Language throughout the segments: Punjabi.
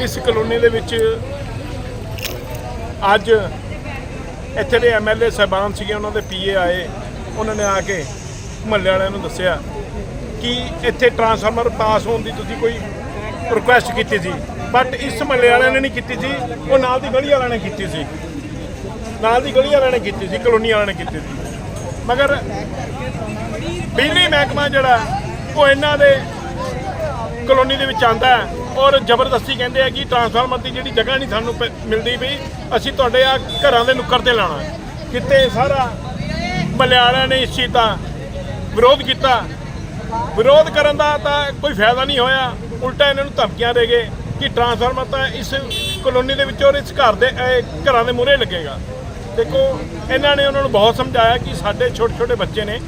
ਇਸ ਕਲੋਨੀ ਦੇ ਵਿੱਚ ਅੱਜ ਇੱਥੇ ਦੇ ਐਮਐਲਏ ਸਾਹਿਬਾਨ ਸੀਗੇ, ਉਹਨਾਂ ਦੇ ਪੀਏ ਆਏ, ਉਹਨਾਂ ਨੇ ਆ ਕੇ ਮਹੱਲੇ ਵਾਲਿਆਂ ਨੂੰ ਦੱਸਿਆ ਕਿ ਇੱਥੇ ਟਰਾਂਸਫਾਰਮਰ ਪਾਸ ਹੋਣ ਦੀ ਤੁਸੀਂ ਕੋਈ ਰਿਕੁਐਸਟ ਕੀਤੀ ਸੀ ਬਟ ਇਸ ਮਹੱਲੇ ਵਾਲਿਆਂ ਨੇ ਨਹੀਂ ਕੀਤੀ ਸੀ, ਉਹ ਨਾਲ ਦੀ ਗਲੀ ਵਾਲਿਆਂ ਨੇ ਕੀਤੀ ਸੀ। ਨਾਲ ਦੀ ਗਲੀ ਵਾਲਿਆਂ ਨੇ ਕੀਤੀ ਸੀ, ਕਲੋਨੀ ਵਾਲਿਆਂ ਨੇ ਕੀਤੀ ਸੀ। ਮਗਰ ਬਿਜਲੀ ਮਹਿਕਮਾ ਜਿਹੜਾ, ਉਹ ਇਹਨਾਂ ਦੇ ਕਲੋਨੀ ਦੇ ਵਿੱਚ ਆਂਦਾ ਹੈ। ਔਰ ਜ਼ਬਰਦਸਤੀ ਕਹਿੰਦੇ ਆ ਕਿ ਟਰਾਂਸਫਾਰਮਰ ਦੀ ਜਿਹੜੀ ਜਗ੍ਹਾ ਨਹੀਂ ਸਾਨੂੰ ਪ- ਮਿਲਦੀ ਪਈ, ਅਸੀਂ ਤੁਹਾਡੇ ਆ ਘਰਾਂ ਦੇ ਨੁੱਕਰ ਤੇ ਲਾਣਾ ਕਿਤੇ ਸਾਰਾ ਮਲਿਆਲਿਆਂ ਨੇ ਇਸ ਚੀਜ਼ ਦਾ ਵਿਰੋਧ ਕੀਤਾ। ਵਿਰੋਧ ਕਰਨ ਦਾ ਤਾਂ ਕੋਈ ਫਾਇਦਾ ਨਹੀਂ ਹੋਇਆ। ਉਲਟਾ ਇਹਨਾਂ ਨੂੰ ਧਮਕੀਆਂ ਦੇ ਗਏ ਕਿ ਟਰਾਂਸਫਾਰਮਰ ਤਾਂ ਇਸ ਕਲੋਨੀ ਦੇ ਵਿੱਚੋਂ ਔਰ ਇਸ ਘਰ ਦੇ ਘਰਾਂ ਦੇ ਮੂਹਰੇ ਲੱਗੇਗਾ। ਦੇਖੋ, ਇਹਨਾਂ ਨੇ ਉਹਨਾਂ ਨੂੰ ਬਹੁਤ ਸਮਝਾਇਆ ਕਿ ਸਾਡੇ ਛੋਟੇ ਛੋਟੇ ਬੱਚੇ ਨੇ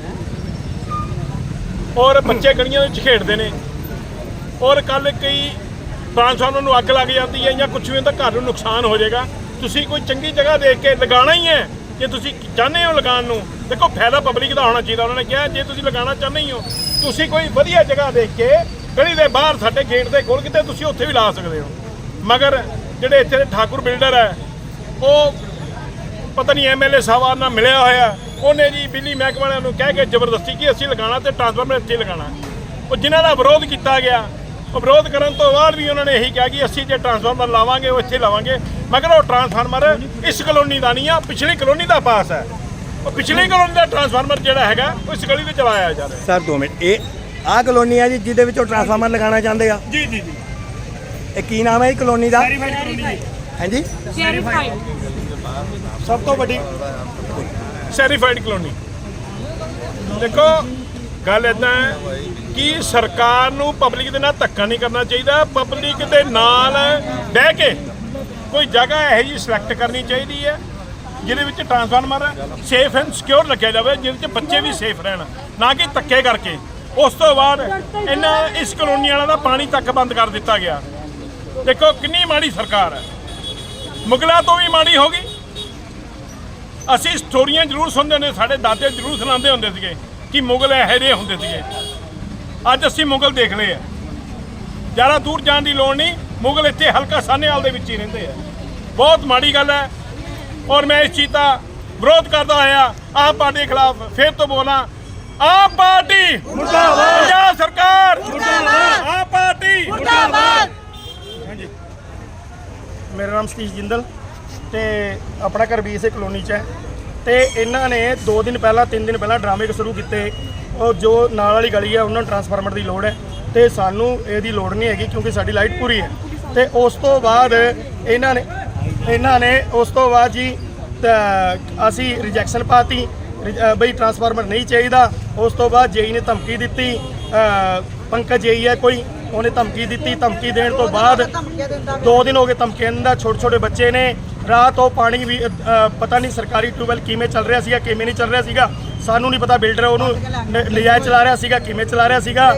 ਔਰ ਬੱਚੇ ਗਲੀਆਂ ਵਿੱਚ ਖੇਡਦੇ ਨੇ। ਔਰ ਕੱਲ ਕਈ ਟਰਾਂਸਫਾਰਮਰ ਨੂੰ ਅੱਗ ਲੱਗ ਜਾਂਦੀ ਹੈ ਜਾਂ ਕੁਝ ਵੀ ਹੁੰਦਾ, ਘਰ ਨੂੰ ਨੁਕਸਾਨ ਹੋ ਜਾਏਗਾ। ਤੁਸੀਂ ਕੋਈ ਚੰਗੀ ਜਗ੍ਹਾ ਦੇਖ ਕੇ ਲਗਾਉਣਾ ਹੀ ਹੈ, ਜੇ ਤੁਸੀਂ ਚਾਹੁੰਦੇ ਹੋ ਲਗਾਉਣ ਨੂੰ। ਦੇਖੋ, ਫਾਇਦਾ ਪਬਲਿਕ ਦਾ ਹੋਣਾ ਚਾਹੀਦਾ, ਉਹਨਾਂ ਨੇ ਕਿਹਾ, ਜੇ ਤੁਸੀਂ ਲਗਾਉਣਾ ਚਾਹੁੰਦੇ ਹੀ ਹੋ, ਤੁਸੀਂ ਕੋਈ ਵਧੀਆ ਜਗ੍ਹਾ ਦੇਖ ਕੇ ਗਲੀ ਦੇ ਬਾਹਰ ਸਾਡੇ ਗੇਟ ਦੇ ਕੋਲ ਕਿਤੇ ਤੁਸੀਂ ਉੱਥੇ ਵੀ ਲਾ ਸਕਦੇ ਹੋ। ਮਗਰ ਜਿਹੜੇ ਇੱਥੇ ਦੇ ਠਾਕੁਰ ਬਿਲਡਰ ਹੈ, ਉਹ ਪਤਾ ਨਹੀਂ ਐਮਐਲਏ ਸਾਹਿਬਾਨ ਨਾਲ ਮਿਲਿਆ ਹੋਇਆ, ਉਹਨੇ ਜੀ ਬਿਜਲੀ ਮਹਿਕਮੇ ਵਾਲਿਆਂ ਨੂੰ ਕਹਿ ਕੇ ਜ਼ਬਰਦਸਤੀ ਕਿ ਅਸੀਂ ਲਗਾਉਣਾ ਤੇ ਟਰਾਂਸਫਾਰਮਰ ਇੱਥੇ ਹੀ ਲਗਾਉਣਾ। ਉਹ ਜਿਨ੍ਹਾਂ ਦਾ ਵਿਰੋਧ ਕੀਤਾ ਗਿਆ ਵਿਰੋਧ ਕਰਨ ਤੋਂ ਬਾਅਦ ਵੀ ਉਹਨਾਂ ਨੇ ਇਹੀ ਕਿਹਾ ਕਿ ਅਸੀਂ ਜੇ ਟਰਾਂਸਫਾਰਮਰ ਲਾਵਾਂਗੇ ਉਹ ਇੱਥੇ ਲਾਵਾਂਗੇ। ਮਗਰ ਉਹ ਟਰਾਂਸਫਾਰਮਰ ਇਸ ਕਲੋਨੀ ਦਾ ਨਹੀਂ ਆ ਪਿਛਲੀ ਕਲੋਨੀ ਦਾ ਪਾਸ ਹੈ। ਉਹ ਪਿਛਲੀ ਕਲੋਨੀ ਦਾ ਟਰਾਂਸਫਾਰਮਰ ਜਿਹੜਾ ਹੈਗਾ ਉਹ ਇਸ ਗਲੀ ਵਿੱਚ ਚਲਾਇਆ ਜਾ ਰਿਹਾ ਸਰ 2 ਮਿੰਟ ਇਹ ਆਹ ਕਲੋਨੀ ਆ ਜੀ ਜਿਹਦੇ ਵਿੱਚੋਂ ਟਰਾਂਸਫਾਰਮਰ ਲਗਾਉਣਾ ਚਾਹੁੰਦੇ ਆ? ਜੀ ਜੀ ਜੀ। ਇਹ ਕੀ ਨਾਮ ਹੈ ਇਹ ਕਲੋਨੀ ਦਾ? ਹਾਂਜੀ? ਸਭ ਤੋਂ ਵੱਡੀ ਸੈਰੀਫਾਈਡ ਕਲੋਨੀ। ਦੇਖੋ ਗੱਲ ਇਦਾਂ ਹੈ ਕਿ ਸਰਕਾਰ ਨੂੰ ਪਬਲਿਕ ਦੇ ਨਾਲ ਧੱਕਾ ਨਹੀਂ ਕਰਨਾ ਚਾਹੀਦਾ ਪਬਲਿਕ ਦੇ ਨਾਲ ਬਹਿ ਕੇ ਕੋਈ ਜਗ੍ਹਾ ਇਹੋ ਜਿਹੀ ਸਿਲੈਕਟ ਕਰਨੀ ਚਾਹੀਦੀ ਹੈ, ਜਿਹਦੇ ਵਿੱਚ ਟਰਾਂਸਫਾਰਮਰ ਸੇਫ ਐਂਡ ਸਿਕਿਉਰ ਲੱਗਿਆ ਜਾਵੇ, ਜਿਹਦੇ ਵਿੱਚ ਬੱਚੇ ਵੀ ਸੇਫ ਰਹਿਣ, ਨਾ ਕਿ ਧੱਕੇ ਕਰਕੇ। ਉਸ ਤੋਂ ਬਾਅਦ ਇਹਨਾਂ ਇਸ ਕਲੋਨੀ ਵਾਲਾ ਦਾ ਪਾਣੀ ਤੱਕ ਬੰਦ ਕਰ ਦਿੱਤਾ ਗਿਆ। ਦੇਖੋ, ਕਿੰਨੀ ਮਾੜੀ ਸਰਕਾਰ ਹੈ। ਮੁਗਲਾਂ ਤੋਂ ਵੀ ਮਾੜੀ ਹੋ ਗਈ। ਅਸੀਂ ਸਟੋਰੀਆਂ ਜ਼ਰੂਰ ਸੁਣਦੇ ਹੁੰਦੇ, ਸਾਡੇ ਦਾਦੇ ਜ਼ਰੂਰ ਸੁਣਾਉਂਦੇ ਹੁੰਦੇ ਸੀਗੇ ਕਿ ਮੁਗਲ ਇਹੋ ਜਿਹੇ ਹੁੰਦੇ ਸੀਗੇ। ਅੱਜ ਅਸੀਂ ਮੁਗਲ ਦੇਖ ਲਏ ਆ। ਜ਼ਿਆਦਾ ਦੂਰ ਜਾਣ ਦੀ ਲੋੜ ਨਹੀਂ ਮੁਗਲ ਇੱਥੇ ਹਲਕਾ ਸਾਹਨੇਵਾਲ ਦੇ ਵਿੱਚ ਹੀ ਰਹਿੰਦੇ ਆ। ਬਹੁਤ ਮਾੜੀ ਗੱਲ ਹੈ। ਔਰ ਮੈਂ ਇਸ ਚੀਜ਼ ਦਾ ਵਿਰੋਧ ਕਰਦਾ ਹੋਇਆ ਆਪ ਪਾਰਟੀ ਦੇ ਖਿਲਾਫ ਫਿਰ ਤੋਂ ਬੋਲਾਂ। ਆਪ ਪਾਰਟੀ! ਮੁਰਦਾਬਾਦ! ਪੰਜਾਬ ਸਰਕਾਰ! ਮੁਰਦਾਬਾਦ! ਆਪ ਪਾਰਟੀ! ਮੇਰਾ ਨਾਮ ਸਤੀਸ਼ ਜਿੰਦਲ ਤੇ ਆਪਣਾ ਘਰ ਵੀ ਇਸੇ ਕਲੋਨੀ 'ਚ ਹੈ। ਤੇ ਇਹਨਾਂ ਨੇ 2 ਦਿਨ ਪਹਿਲਾਂ 3 ਦਿਨ ਪਹਿਲਾਂ ਡਰਾਮੇ ਸ਼ੁਰੂ ਕੀਤੇ। ਉਹ ਜੋ ਨਾਲ ਵਾਲੀ ਗਲੀ ਹੈ ਉਹਨਾਂ ਨੂੰ ਟਰਾਂਸਫਾਰਮਰ ਦੀ ਲੋੜ ਹੈ ਤੇ ਸਾਨੂੰ ਇਹਦੀ ਲੋੜ ਨਹੀਂ ਹੈਗੀ ਕਿਉਂਕਿ ਸਾਡੀ ਲਾਈਟ ਪੂਰੀ ਹੈ। ਤੇ ਉਸ ਤੋਂ ਬਾਅਦ ਇਹਨਾਂ ਨੇ ਇਹਨਾਂ ਨੇ ਉਸ ਤੋਂ ਬਾਅਦ ਜੀ ਅਸੀਂ ਰਿਜੈਕਸ਼ਨ ਪਾਤੀ। ਬਈ ਟਰਾਂਸਫਾਰਮਰ ਨਹੀਂ ਚਾਹੀਦਾ। ਉਸ ਤੋਂ ਬਾਅਦ ਜੇਈ ਨੇ ਧਮਕੀ ਦਿੱਤੀ। ਪੰਕਜ ਜੇਈ ਹੈ ਕੋਈ ਉਹਨੇ ਧਮਕੀ ਦਿੱਤੀ। ਧਮਕੀ ਦੇਣ ਤੋਂ ਬਾਅਦ ਦੋ ਦਿਨ ਹੋ ਗਏ ਧਮਕੀਆਂ ਦਾ ਛੋਟੇ ਛੋਟੇ ਬੱਚੇ ਨੇ। ਰਾਤ ਉਹ ਪਾਣੀ ਵੀ ਅ, ਪਤਾ ਨਹੀਂ ਸਰਕਾਰੀ ਟਿਊਬਵੈਲ ਕਿਵੇਂ ਚੱਲ ਰਿਹਾ ਸੀਗਾ ਕਿਵੇਂ ਨਹੀਂ ਚੱਲ ਰਿਹਾ ਸੀਗਾ। ਸਾਨੂੰ ਨਹੀਂ ਪਤਾ ਬਿਲਡਰ ਉਹਨੂੰ ਨਜਾਇਜ਼ ਚਲਾ ਰਿਹਾ ਸੀਗਾ ਕਿਵੇਂ ਚਲਾ ਰਿਹਾ ਸੀਗਾ।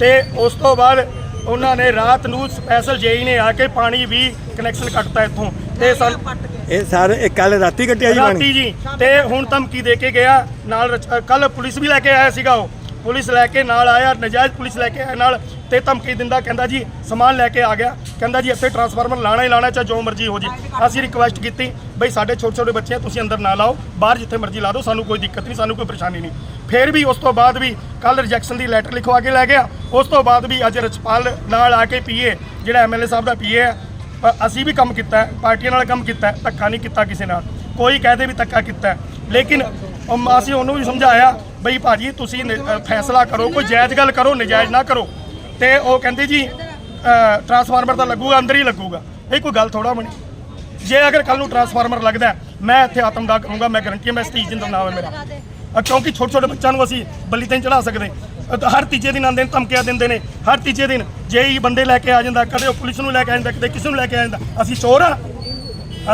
ਤੇ ਉਸ ਤੋਂ ਬਾਅਦ ਉਹਨਾਂ ਨੇ ਰਾਤ ਨੂੰ ਸਪੈਸ਼ਲ ਜੇਈ ਨੇ ਆ ਕੇ ਪਾਣੀ ਵੀ ਕਨੈਕਸ਼ਨ ਕੱਟਤਾ ਇੱਥੋਂ। ਤੇ ਸਾਨੂੰ ਇਹ ਸਰ ਇਹ ਕੱਲ ਰਾਤੀ ਕੱਟਿਆ ਜੀ ਰਾਤੀ ਪਾਣੀ ਜੀ। ਤੇ ਹੁਣ ਧਮਕੀ ਦੇ ਕੇ ਗਿਆ ਨਾਲ ਕੱਲ ਪੁਲਿਸ ਵੀ ਲੈ ਕੇ ਆਇਆ ਸੀਗਾ ਉਹ। ਪੁਲਿਸ ਲੈ ਕੇ ਨਾਲ ਆਇਆ, ਨਜਾਇਜ਼ ਪੁਲਿਸ ਲੈ ਕੇ ਆਇਆ ਨਾਲ ਤੇ ਧਮਕੀ ਦਿੰਦਾ, ਕਹਿੰਦਾ ਜੀ, ਸਮਾਨ ਲੈ ਕੇ ਆ ਗਿਆ। ਕਹਿੰਦਾ ਜੀ, ਇੱਥੇ ਟਰਾਂਸਫਾਰਮਰ ਲਾਣਾ ਹੀ ਲਾਣਾ, ਚਾਹੇ ਜੋ ਮਰਜ਼ੀ ਹੋ ਜੀ। ਅਸੀਂ ਰਿਕੁਐਸਟ ਕੀਤੀ, ਬਈ, ਸਾਡੇ ਛੋਟੇ ਛੋਟੇ ਬੱਚੇ ਆ, ਤੁਸੀਂ ਅੰਦਰ ਨਾ ਲਾਓ, ਬਾਹਰ ਜਿੱਥੇ ਮਰਜ਼ੀ ਲਾ ਦਿਓ, ਸਾਨੂੰ ਕੋਈ ਦਿੱਕਤ ਨਹੀਂ, ਸਾਨੂੰ ਕੋਈ ਪਰੇਸ਼ਾਨੀ ਨਹੀਂ। ਫਿਰ ਵੀ ਉਸ ਤੋਂ ਬਾਅਦ ਵੀ ਕੱਲ ਰਿਜੈਕਸ਼ਨ ਦੀ ਲੈਟਰ ਲਿਖਵਾ ਕੇ ਲੈ ਗਿਆ। ਉਸ ਤੋਂ ਬਾਅਦ ਵੀ ਅੱਜ ਰਚਪਾਲ ਨਾਲ ਆ ਕੇ ਪੀਏ, ਜਿਹੜਾ ਐਮਐਲਏ ਸਾਹਿਬ ਦਾ ਪੀਏ ਹੈ ਅ- ਅਸੀਂ ਵੀ ਕੰਮ ਕੀਤਾ ਪਾਰਟੀਆਂ ਨਾਲ ਕੰਮ ਕੀਤਾ ਧੱਕਾ ਨਹੀਂ ਕੀਤਾ ਕਿਸੇ ਨਾਲ। ਕੋਈ ਕਹਦੇ ਵੀ ਧੱਕਾ ਕੀਤਾ ਲੇਕਿਨ, ਅਮ, ਅਸੀਂ ਉਹਨੂੰ ਵੀ ਸਮਝਾਇਆ ਬਈ ਭਾਜੀ ਤੁਸੀਂ ਨ- ਅ, ਫੈਸਲਾ ਕਰੋ ਕੋਈ ਜਾਇਜ਼ ਗੱਲ ਕਰੋ ਨਜਾਇਜ਼ ਨਾ ਕਰੋ। ਤੇ ਉਹ ਕਹਿੰਦੇ ਜੀ ਅ, ਟਰਾਂਸਫਾਰਮਰ ਤਾਂ ਲੱਗੂਗਾ ਅੰਦਰ ਹੀ ਲੱਗੂਗਾ। ਇਹ ਕੋਈ ਗੱਲ ਥੋੜਾ ਬਣੀ। ਜੇ ਅਗਰ ਕੱਲ ਨੂੰ ਟਰਾਂਸਫਾਰਮਰ ਲੱਗਦਾ ਹੈ, ਮੈਂ ਇੱਥੇ ਆਤਮਦਾਹ ਕਰੂੰਗਾ ਮੈਂ ਗਰੰਟੀ ਹੈ ਮੈਂ ਸਤੀਸ਼ ਜਿੰਦਲ ਨਾਮ ਹੈ ਮੇਰਾ। ਅ, ਕਿਉਂਕਿ ਛੋਟੇ ਛੋਟੇ ਬੱਚਿਆਂ ਨੂੰ ਅਸੀਂ ਬਲੀ ਤੇ ਚੜਾ ਸਕਦੇ। ਅ, ਤਾਂ ਹਰ ਤੀਜੇ ਦਿਨ ਆਉਂਦੇ ਨੇ ਧਮਕੀਆਂ ਦਿੰਦੇ ਨੇ। ਹਰ ਤੀਜੇ ਦਿਨ ਜੇ ਹੀ ਬੰਦੇ ਲੈ ਕੇ ਆ ਜਾਂਦਾ ਕਦੇ ਉਹ ਪੁਲਿਸ ਨੂੰ ਲੈ ਕੇ ਆ ਜਾਂਦਾ ਕਦੇ ਕਿਸੇ ਨੂੰ ਲੈ ਕੇ ਆ ਜਾਂਦਾ ਅਸੀਂ ਚੋਰ ਆ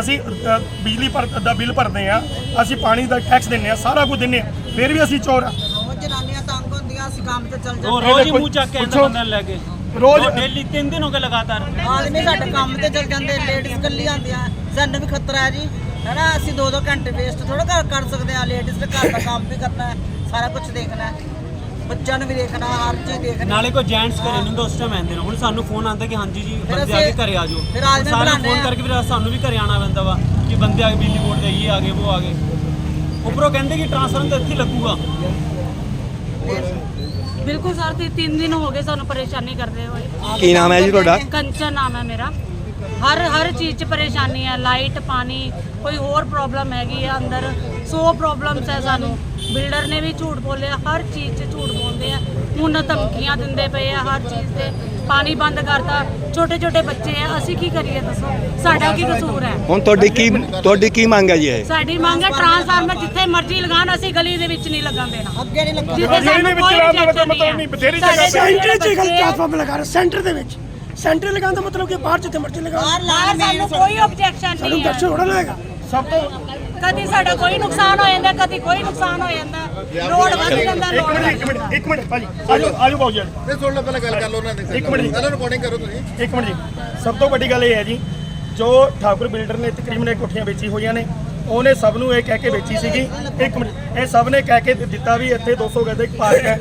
ਅਸੀਂ ਅ, ਬਿਜਲੀ ਭਰ ਦਾ ਬਿੱਲ ਭਰਦੇ ਆ ਅਸੀਂ ਪਾਣੀ ਦਾ ਟੈਕਸ ਦਿੰਨੇ ਆ ਸਾਰਾ ਕੁਝ ਦਿੰਨੇ ਆ ਫਿਰ ਵੀ ਅਸੀਂ ਚੋਰ ਆ। ਉਹ ਜਨਾਨੀਆਂ ਤੰਗ ਹੁੰਦੀਆਂ ਅਸੀਂ ਕੰਮ ਤੇ ਚੱਲ ਉਹ ਜਾਂਦੇ ਰੋਜ਼ ਹੀ ਮੂੰਹ ਚੱਕ ਕੇ ਪੁੱਛੋ। ਅੰਦਰ ਲੈ ਕੇ ਰੋਜ਼ ਡੇਲੀ 3 ਦਿਨ ਹੋ ਗਏ ਲਗਾਤਾਰ। ਆਦਮੀ ਸਾਡੇ ਕੰਮ ਤੇ ਚੱਲ ਜਾਂਦੇ ਲੇਡੀਜ਼ ਕੱਲੀ ਆਉਂਦੀਆਂ। ਸਾਨੂੰ ਵੀ ਖਤਰਾ ਹੈ ਜੀ। ਹੈਨਾ ਅਸੀਂ ਦੋ ਦੋ ਘੰਟੇ ਵੇਸਟ ਥੋੜਾ ਕਰ ਕਰ ਸਕਦੇ ਆ ਲੇਡੀਜ਼ ਨੇ ਘਰ ਦਾ ਕੰਮ ਵੀ ਕਰਨਾ ਹੈ ਸਾਰਾ ਕੁਝ ਦੇਖਣਾ ਹੈ। ਬੱਚਿਆਂ ਨੂੰ ਵੀ ਦੇਖਣਾ ਹਰ ਚੀਜ਼ ਦੇਖਣੀ ਨਾਲੇ ਕੋਈ ਜੈਂਟਸ ਘਰੇ ਨਹੀਂ ਹੁੰਦਾ ਉਸ ਟਾਈਮ ਆਉਂਦੇ ਨੇ। ਹੁਣ ਸਾਨੂੰ ਫੋਨ ਆਉਂਦਾ ਕਿ ਹਾਂਜੀ ਜੀ ਫਿਰ ਬੰਦੇ ਆ ਕੇ ਅਸੀਂ- ਘਰੇ ਆ ਜਾਓ। ਫਿਰ ਆਦਮੀ ਸਾਨੂੰ ਬੁਲਾਉਂਦੇ ਫੋਨ ਆ। ਕਰਕੇ ਫਿਰ ਸਾਨੂੰ ਵੀ ਘਰੇ ਆਉਣਾ ਪੈਂਦਾ ਵਾ ਕਿ ਬੰਦੇ ਆ ਕੇ ਬਿਜਲੀ ਬੋਰਡ ਦੇ ਇਹ ਆ ਗਏ ਉਹ ਆ ਗਏ। ਉੱਪਰੋਂ ਕਹਿੰਦੇ ਕਿ ਟ੍ਰਾਂਸਫਰ ਤਾਂ ਇੱਥੇ ਹੀ ਲੱਗੂਗਾ। ਬਿਲਕੁਲ ਸਰ ਤੇ 3 ਦਿਨ ਹੋ ਗਏ ਸਾਨੂੰ ਪਰੇਸ਼ਾਨੀ ਕਰਦੇ ਹੋਏ। ਕੀ ਨਾਮ ਹੈ ਜੀ ਤੁਹਾਡਾ? ਕੰਚਨ ਨਾਮ ਹੈ ਮੇਰਾ। ਹਰ ਹਰ ਚੀਜ਼ 'ਚ ਪਰੇਸ਼ਾਨੀ ਹੈ ਲਾਈਟ ਪਾਣੀ ਕੋਈ ਹੋਰ ਪ੍ਰੋਬਲਮ ਹੈਗੀ ਆ ਅੰਦਰ। 100 ਪ੍ਰੋਬਲਮਸ ਹੈ ਸਾਨੂੰ। ਬਿਲਡਰ ਨੇ ਵੀ ਝੂਠ ਬੋਲਿਆ ਹਰ ਚੀਜ਼ 'ਚ ਝੂਠ ਬੋਲਦੇ ਆ। ਹੁਣ ਧਮਕੀਆਂ ਦਿੰਦੇ ਪਏ ਆ ਹਰ ਚੀਜ਼ ਤੇ। ਪਾਣੀ ਬੰਦ ਕਰਤਾ। ਛੋਟੇ ਛੋਟੇ ਬੱਚੇ ਆ ਅਸੀਂ ਕੀ ਕਰੀਏ ਦੱਸੋ? ਸਾਡਾ ਕੀ ਕਸੂਰ ਹੈ? ਹੁਣ ਤੁਹਾਡੀ ਕੀ ਤੁਹਾਡੀ ਕੀ ਮੰਗ ਹੈ ਜੀ ਇਹ? ਸਾਡੀ ਮੰਗ ਹੈ ਟਰਾਂਸਫਾਰਮਰ ਜਿੱਥੇ ਮਰਜ਼ੀ ਲਗਾਉਣ ਅਸੀਂ ਗਲੀ ਦੇ ਵਿੱਚ ਨਹੀਂ ਲੱਗਣ ਦੇਣਾ ਅੱਗੇ ਨਹੀਂ ਲੱਗਣਾ। ਜਿੱਥੇ ਸਾਨੂੰ ਵਿੱਚ ਕੋਈ ਮਤਲਬ ਨਹੀਂ। ਬਥੇਰੀ ਜਗ੍ਹਾ ਸੈਂਟਰ 'ਚ ਗੱਲ ਟ੍ਰਾਂਸਫਾਰਮਰ ਲਗਾ ਰਹੇ ਸੈਂਟਰ ਦੇ ਵਿੱਚ। ਸੈਂਟਰ ਲਗਾਉਣ ਦਾ ਮਤਲਬ ਕਿ ਬਾਹਰ ਜਿੱਥੇ ਮਰਜ਼ੀ ਲਗਾਓ। ਬਾਹਰ ਸਾਨੂੰ ਕੋਈ ਆਬਜੈਕਸ਼ਨ ਸਾਨੂੰ ਨਹੀਂ ਹੈ। ਦਰਸ਼ਨ ਥੋੜਾ ਲੱਗੇਗਾ ਸਭ ਤੋਂ ਕਦੀ ਸਾਡਾ ਕੋਈ ਨੁਕਸਾਨ ਹੋ ਜਾਂਦਾ ਕਦੀ ਕੋਈ ਨੁਕਸਾਨ ਹੋ ਜਾਂਦਾ। ਲੋਡ ਵੱਧ ਜਾਂਦਾ ਮਿੰਟ ਇੱਕ ਮਿੰਟ ਇੱਕ ਮਿੰਟ ਭਾਜੀ ਆਜੋ ਆਜੋ ਬਾਬੂ ਜੀ। ਤੇ ਸੁਣ ਲਓ ਪਹਿਲਾਂ ਗੱਲ ਕਰ ਲਓ ਉਹਨਾਂ ਦੇ ਇੱਕ ਮਿੰਟ ਜੀ। ਪਹਿਲਾਂ ਰਿਕਾਰਡਿੰਗ ਕਰੋ ਤੁਸੀਂ। ਇੱਕ ਮਿੰਟ ਜੀ। ਸਭ ਤੋਂ ਵੱਡੀ ਗੱਲ ਇਹ ਹੈ ਜੀ ਜੋ ਠਾਕੁਰ ਬਿਲਡਰ ਨੇ ਤਕਰੀਬਨ ਇਹ ਕੋਠੀਆਂ ਵੇਚੀ ਹੋਈਆਂ ਨੇ ਉਹਨੇ ਸਭ ਨੂੰ ਇਹ ਕਹਿ ਕੇ ਵੇਚੀ ਸੀਗੀ। ਇੱਕ ਮਿੰਟ ਇਹ ਸਭ ਨੇ ਕਹਿ ਕੇ ਦਿੱਤਾ ਵੀ ਇੱਥੇ 200 ਗਜ਼ ਦਾ ਇੱਕ ਪਾਰਕ ਹੈ।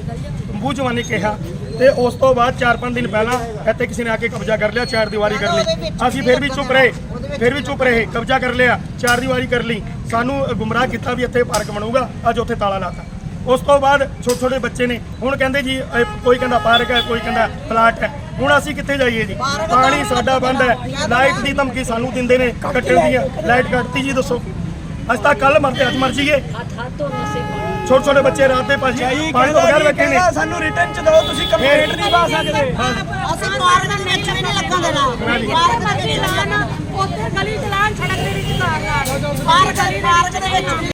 ਜਵਾਨੀ ਕਿਹਾ। ਤੇ ਉਸ ਤੋਂ ਬਾਅਦ 4-5 ਦਿਨ ਪਹਿਲਾਂ ਇੱਥੇ ਕਿਸੇ ਨੇ ਆ ਕੇ ਕਬਜ਼ਾ ਕਰ ਲਿਆ, ਚਾਰ ਦੀਵਾਰੀ ਕਰ ਲਈ। ਅਸੀਂ ਫਿਰ ਵੀ ਚੁੱਪ ਰਹੇ, ਫਿਰ ਵੀ ਚੁੱਪ ਰਹੇ, ਕਬਜ਼ਾ ਕਰ ਲਿਆ, ਚਾਰ ਦੀਵਾਰੀ ਕਰ ਲਈ। ਸਾਨੂੰ ਗੁੰਮਰਾਹ ਕੀਤਾ ਵੀ ਇੱਥੇ ਪਾਰਕ ਬਣੂਗਾ, ਅੱਜ ਉੱਥੇ ਤਾਲਾ ਲਾਤਾ। ਉਸ ਤੋਂ ਬਾਅਦ ਛੋਟੇ ਛੋਟੇ ਬੱਚੇ ਨੇ, ਹੁਣ ਕਹਿੰਦੇ ਜੀ ਕੋਈ ਕਹਿੰਦਾ ਪਾਰਕ ਹੈ, ਕੋਈ ਕਹਿੰਦਾ ਪਲਾਟ ਹੈ। ਹੁਣ ਅਸੀਂ ਕਿੱਥੇ ਜਾਈਏ ਜੀ? ਪਾਣੀ ਸਾਡਾ ਬੰਦ ਹੈ, ਲਾਈਟ ਦੀ ਧਮਕੀ ਸਾਨੂੰ ਦਿੰਦੇ ਨੇ, ਕੱਟਣ ਦੀ ਲਾਈਟ ਕੱਟਤੀ ਜੀ, ਦੱਸੋ। ਅੱਜ ਤਾਂ ਕੱਲ ਮਰਦੇ ਅੱਜ ਮਰ ਜੀਏ ਛੋਟੇ ਛੋਟੇ ਬੱਚੇ ਰਾਤ ਦੇ ਭਾਜੀ ਪਾਣੀ ਤੋਂ ਬਗੈਰ ਬੈਠੇ ਨੇ। ਸਾਨੂੰ ਰਿਟਰਨ ਚ ਦਿਓ ਤੁਸੀਂ ਕੰਪਲੇਂਟ ਨਹੀਂ ਪਾ ਸਕਦੇ। ਅਸੀਂ ਦੇ ਵਿੱਚ ਵੀ ਨਹੀਂ ਲੱਗਣ ਦੇਣਾ ਪਾਰਕ ਮਰਜ਼ੀ ਲਾਣ ਉੱਥੇ ਗਲੀ ਚ ਲਾਣ ਸੜਕ ਦੇ ਵਿੱਚ ਕਾਰ ਲਾਣ ਪਾਰਕ ਪਾਰਕ ਦੇ ਵਿੱਚ